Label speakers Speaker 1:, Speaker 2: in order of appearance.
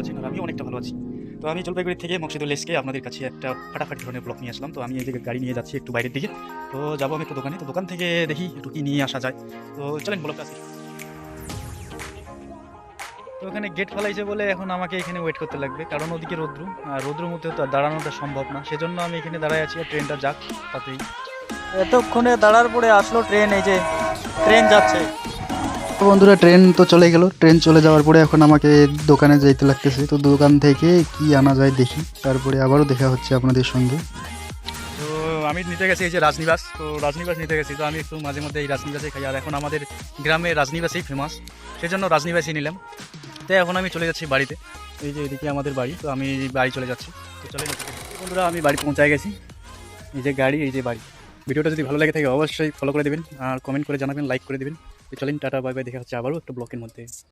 Speaker 1: আছি তো আমি জলপাইগুড়ি থেকে মকসিদুল এসকে আপনাদের কাছে একটা ফাটাফাটি ধরনের ব্লক নিয়ে আসলাম। তো আমি যে গাড়ি নিয়ে যাচ্ছি একটু বাইরের দিকে। তো যাব আমি একটু দোকানে। তো দোকান থেকে দেখি একটু কি নিয়ে আসা যায়। তো চলেন ব্লকটা আসি তো ওখানে গেট ফেলাইছে বলে এখন আমাকে এখানে ওয়েট করতে লাগবে। কারণ ওদিকে রৌদ্র, আর রৌদ্রের মধ্যে তো দাঁড়ানোটা সম্ভব না। সেজন্য আমি এখানে দাঁড়ায় আছি, আর ট্রেনটা যাক, তাতেই।
Speaker 2: এতক্ষণে দাঁড়ার পরে আসলো ট্রেন এই যে ট্রেন যাচ্ছে।
Speaker 3: বন্ধুরা ট্রেন তো চলে গেল। ট্রেন চলে যাওয়ার পরে এখন আমাকে দোকানে যাইতে লাগতেছে। তো দোকান থেকে কি আনা যায় দেখি। তারপরে আবারও দেখা হচ্ছে আপনাদের সঙ্গে।
Speaker 1: তো আমি নিতে গেছি এই যে রাজনিবাস। তো রাজনিবাস নিতে গেছি। তো আমি একটু মাঝে মধ্যে এই রাজনিবাসে খাই। আর এখন আমাদের গ্রামে রাজনিবাসেই ফেমাস সেজন্য রাজনিবাসই নিলাম। তো এখন আমি চলে যাচ্ছি বাড়িতে। এই যে এদিকে আমাদের বাড়ি। তো আমি বাড়ি চলে যাচ্ছি। তো চলে বন্ধুরা, আমি বাড়ি পৌঁছায় গেছি। এই যে গাড়ি, এই যে বাড়ি। ভিডিওটা যদি ভালো লাগে থাকে, অবশ্যই ফলো করে দেবেন। আর কমেন্ট করে জানাবেন লাইক করে দেবেন। তো চলেন টাটা বাই বাই দেখা হচ্ছে আবারও একটা ব্লকের মধ্যে।